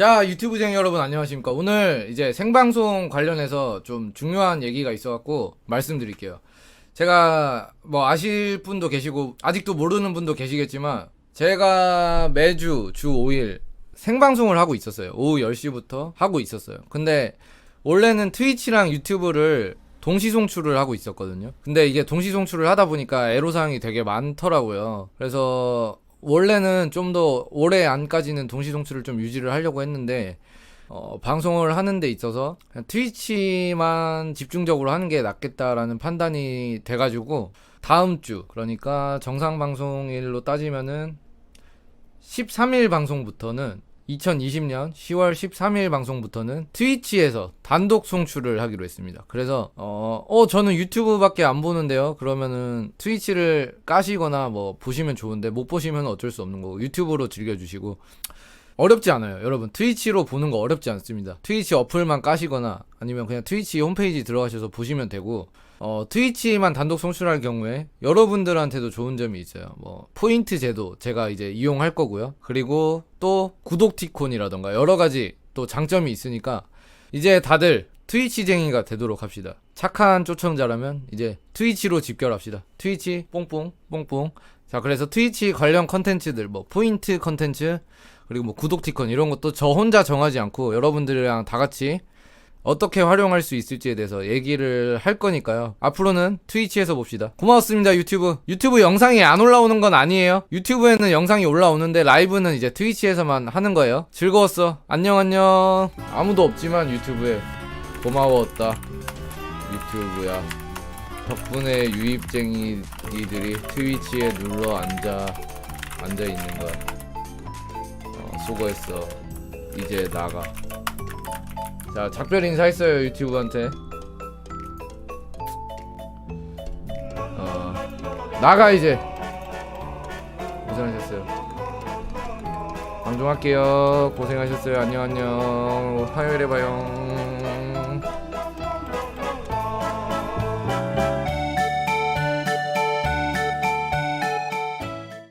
자 유튜브쟁이 여러분 안녕하십니까 오늘 이제 생방송 관련해서 좀 중요한 얘기가 있어갖고 말씀드릴게요 제가 뭐 아실 분도 계시고 아직도 모르는 분도 계시겠지만 제가 매주 주 5일 생방송을 하고 있었어요 오후 10시부터 하고 있었어요 근데 원래는 트위치랑 유튜브를 동시 송출을 하고 있었거든요. 근데 이게 동시 송출을 하다 보니까 애로사항이 되게 많더라고요. 그래서 원래는 좀 더 올해 안까지는 동시 송출을 좀 유지를 하려고 했는데 어, 방송을 하는 데 있어서 트위치만 집중적으로 하는 게 낫겠다라는 판단이 돼가지고 다음 주 그러니까 정상 방송일로 따지면은 13일 방송부터는 2020년 10월 13일 방송부터는 트위치에서 단독 송출을 하기로 했습니다. 그래서 어, 어 저는 유튜브밖에 안 보는데요. 그러면은 트위치를 까시거나 뭐 보시면 좋은데 못 보시면 어쩔 수 없는 거고 유튜브로 즐겨 주시고 어렵지 않아요. 여러분 트위치로 보는 거 어렵지 않습니다. 트위치 어플만 까시거나 아니면 그냥 트위치 홈페이지 들어가셔서 보시면 되고 어, 트위치만 단독 송출할 경우에 여러분들한테도 좋은 점이 있어요. 뭐 포인트 제도 제가 이제 이용할 거고요. 그리고 또 구독 티콘이라던가 여러 가지 또 장점이 있으니까 이제 다들 트위치쟁이가 되도록 합시다. 착한 초청자라면 이제 트위치로 집결합시다. 트위치 뽕뽕 뽕뽕. 자, 그래서 트위치 관련 컨텐츠들 뭐 포인트 컨텐츠 그리고 뭐 구독 티콘 이런 것도 저 혼자 정하지 않고 여러분들이랑 다 같이 어떻게 활용할 수 있을지에 대해서 얘기를 할 거니까요. 앞으로는 트위치에서 봅시다. 고맙습니다, 유튜브. 유튜브 영상이 안 올라오는 건 아니에요. 유튜브에는 영상이 올라오는데 라이브는 이제 트위치에서만 하는 거예요. 즐거웠어. 안녕, 안녕. 아무도 없지만 유튜브에 고마웠다. 유튜브야. 덕분에 유입쟁이들이 트위치에 눌러 앉아, 앉아 있는 거야. 어, 수고했어. 이제 나가. 자 작별 인사했어요 유튜브한테. 어 나가 이제. 고생하셨어요. 방송할게요. 고생하셨어요. 안녕 안녕. 화요일에 봐요